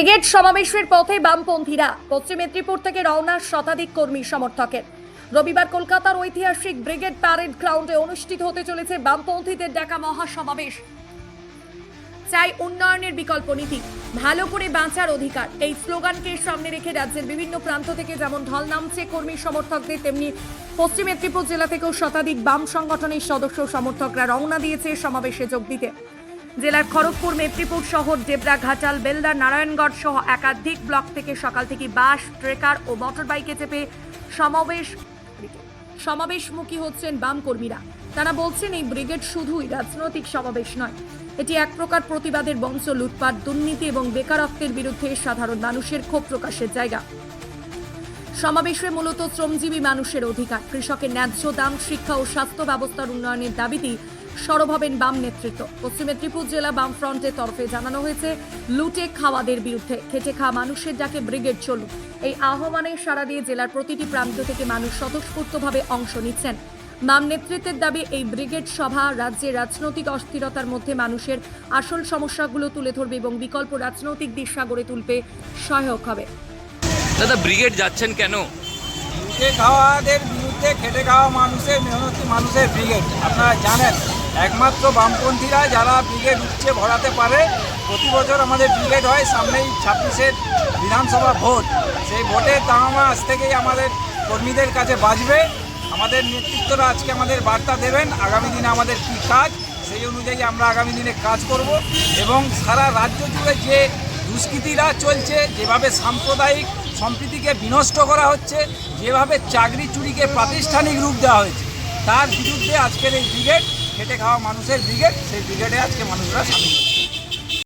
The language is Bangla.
ব্রিগেড সমাবেশের পথে বামপন্থীরা পশ্চিম মেদিনীপুর থেকে রওনা শতাধিক কর্মী সমর্থকের। রবিবার কলকাতার ঐতিহাসিক ব্রিগেড প্যারেড গ্রাউন্ডে অনুষ্ঠিত হতে চলেছে বামপন্থীদের ডাকা মহাসমাবেশ। চাই উন্নয়নের বিকল্প নীতি, ভালো করে বাঁচার অধিকার। এই স্লোগানকে সামনে রেখে রাজ্যের বিভিন্ন প্রান্ত থেকে যেমন ঢল নামছে কর্মী সমর্থকদের, তেমনি পশ্চিম মেদিনীপুর জেলা থেকেও শতাধিক বাম সংগঠনের সদস্য সমর্থকরা রওনা দিয়েছে সমাবেশে যোগ দিতে। জেলার খড়গপুর, মেদিনীপুর শহর ডেবরা ঘাটাল, বেলদা, নারায়ণগড় সহ একাধিক ব্লক থেকে সকাল থেকে বাস, ট্রেকার ও মোটরবাইকে চেপে সমাবেশ সমাবেশমুখী হচ্ছেন বাম কর্মীরা। তারা বলছেন, এই ব্রিগেড শুধুই রাজনৈতিক সমাবেশ নয়। এটি এক প্রকার প্রতিবাদের মঞ্চ লুটপাট, দুর্নীতি এবং বেকারত্বের বিরুদ্ধে সাধারণ মানুষের ক্ষোভ প্রকাশের জায়গা। সমাবেশে মূলত শ্রমজীবী মানুষের অধিকার। কৃষকের ন্যায্য দাম, শিক্ষা ও স্বাস্থ্য ব্যবস্থার উন্নয়নের দাবিতেই সরব হবেন বাম নেতৃত্ব। পশ্চিম মেদিনীপুর জেলা বাম ফ্রন্টের তরফে জানানো হয়েছে লুটে খাওয়াদের বিরুদ্ধে খেটে খাওয়া মানুষের ডাকে ব্রিগেড চলুক। এই আহ্বানে সাড়া দিয়ে জেলার প্রতিটি প্রান্ত থেকে মানুষ স্বতঃস্ফূর্তভাবে অংশ নিচ্ছেন। বাম নেতৃত্বের দাবি এই ব্রিগেড সভা রাজ্যের রাজনৈতিক অস্থিরতার মধ্যে মানুষের আসল সমস্যাগুলো তুলে ধরবে এবং বিকল্প রাজনৈতিক দিশা গড়ে তুলতে সহায়ক হবে। দাদা ব্রিগেড যাচ্ছেন কেন? খাওয়াদের বিরুদ্ধে খেটে খাওয়া মানুষের মেহনতি মানুষের ব্রিগেড আপনারা জানেন। একমাত্র বামপন্থীরা যারা ব্রিগেড উঠছে ভরাতে পারে, প্রতি বছর আমাদের ব্রিগেড হয় সামনেই ছাব্বিশের বিধানসভা ভোট। সেই ভোটের দামামা আজ থেকেই আমাদের কর্মীদের কাছে বাজবে। আমাদের নেতৃত্বরা আজকে আমাদের বার্তা দেবেন, আগামী দিনে আমাদের কী কাজ, সেই অনুযায়ী আমরা আগামী দিনে কাজ করব এবং সারা রাজ্য জুড়ে যে দুষ্কৃতীরা চলছে, যেভাবে সাম্প্রদায়িক সম্প্রীতিকে বিনষ্ট করা হচ্ছে, যেভাবে চাকরি চুরিকে প্রাতিষ্ঠানিক রূপ দেওয়া হয়েছে, তার বিরুদ্ধে আজকের এই ব্রিগেড খেটে খাওয়া মানুষের ব্রিগেড সেই ব্রিগেডে আজকে মানুষরা সামিল হচ্ছে।